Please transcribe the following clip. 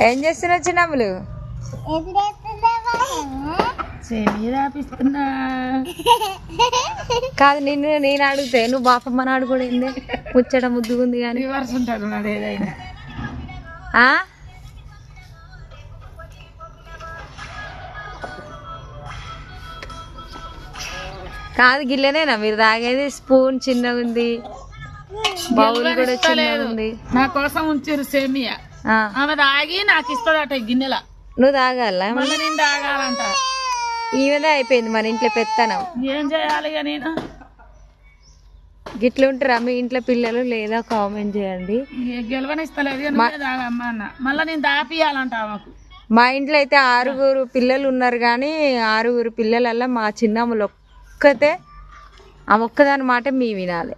ఏం చేస్తున్నావు? రాపిస్తున్నా కాదు నిన్ను నేను అడిగితే నువ్వు బాపమ్మని అడుగుడింది ముచ్చట ముద్దుగుంది కానీ. రివర్స్ ఉంటాడు నాది ఏదైనా. ఆ? కాదు గిల్లనేనా? మీరు తాగేది స్పూన్ చిన్నగా ఉంది బౌల్ కూడా చిన్నగా ఉంది నా కోసం ఉంచారు సేమియా. ఆమె తాగి నాకు ఇస్తుందట గిన్నెల. నువ్వు తాగాల? మళ్ళీ నేను తాగాలంట. ఈమెదే అయిపోయింది మన ఇంట్లో పెత్తనం. ఏం చేయాలి నేను? గిట్ల ఉంటారా? మీ ఇంట్లో పిల్లలు లేదా? కామెంట్ చేయండి. గెలవనిస్తలేదు ఇక నువ్వే తాగమ్మా అన్న. మళ్ళీ నేను దాపియాలంట ఆమెకు. మా ఇంట్లో అయితే ఆరుగురు పిల్లలు ఉన్నారు కానీ ఆరుగురు పిల్లలల్లా మా చిన్నమ్మలు ఒక్కతే ఆ ఒక్కదాని మాట మీ వినాలి.